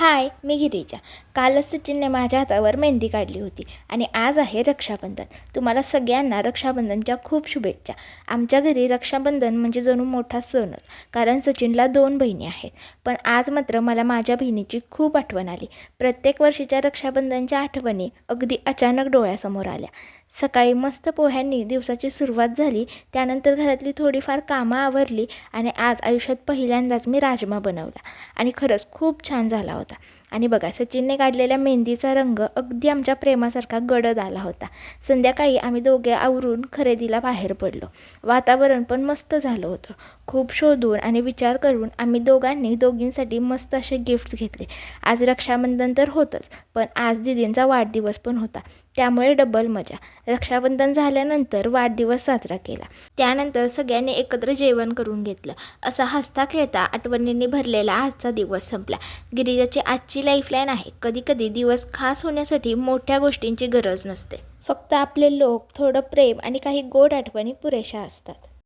हाय मी गिरीजा. कालच सचिनने माझ्या हातावर मेहंदी काढली होती आणि आज आहे रक्षाबंधन. तुम्हाला सगळ्यांना रक्षाबंधनच्या खूप शुभेच्छा. आमच्या घरी रक्षाबंधन म्हणजे जणू मोठा सणच कारण सचिनला दोन बहिणी आहेत. पण आज मात्र मला माझ्या बहिणीची खूप आठवण आली. प्रत्येक वर्षीच्या रक्षाबंधनच्या आठवणी अगदी अचानक डोळ्यासमोर आल्या. सकाळी मस्त पोह्यांनी दिवसाची सुरुवात झाली. त्यानंतर घरातली थोडीफार कामं आवरली आणि आज आयुष्यात पहिल्यांदाच मी राजमा बनवला. आणि खरंच खूप छान झाला होता. आणि बघा सचिनने काढलेल्या मेहंदीचा रंग अगदी आमच्या प्रेमासारखा गडद आला होता. संध्याकाळी आम्ही दोघे आवरून खरेदीला बाहेर पडलो. वातावरण पण मस्त झालं होतं. खूप शोधून आणि विचार करून आम्ही दोघांनी दोघींसाठी मस्त असे गिफ्ट्स घेतले. आज रक्षाबंधन तर होतंच पण आज दिदींचा वाढदिवस पण होता. त्यामुळे डबल मजा. रक्षाबंधन झाल्यानंतर वाढदिवस साजरा केला. त्यानंतर सगळ्यांनी एकत्र जेवण करून घेतलं. असा हसता खेळता आठवणींनी भरलेला आजचा दिवस संपला. गिरिजाची आजची लाईफलाईन आहे. कधी कधी दिवस खास होण्यासाठी मोठ्या गोष्टींची गरज नसते. फक्त आपले लोक थोडं प्रेम आणि काही गोड आठवणी पुरेशा असतात.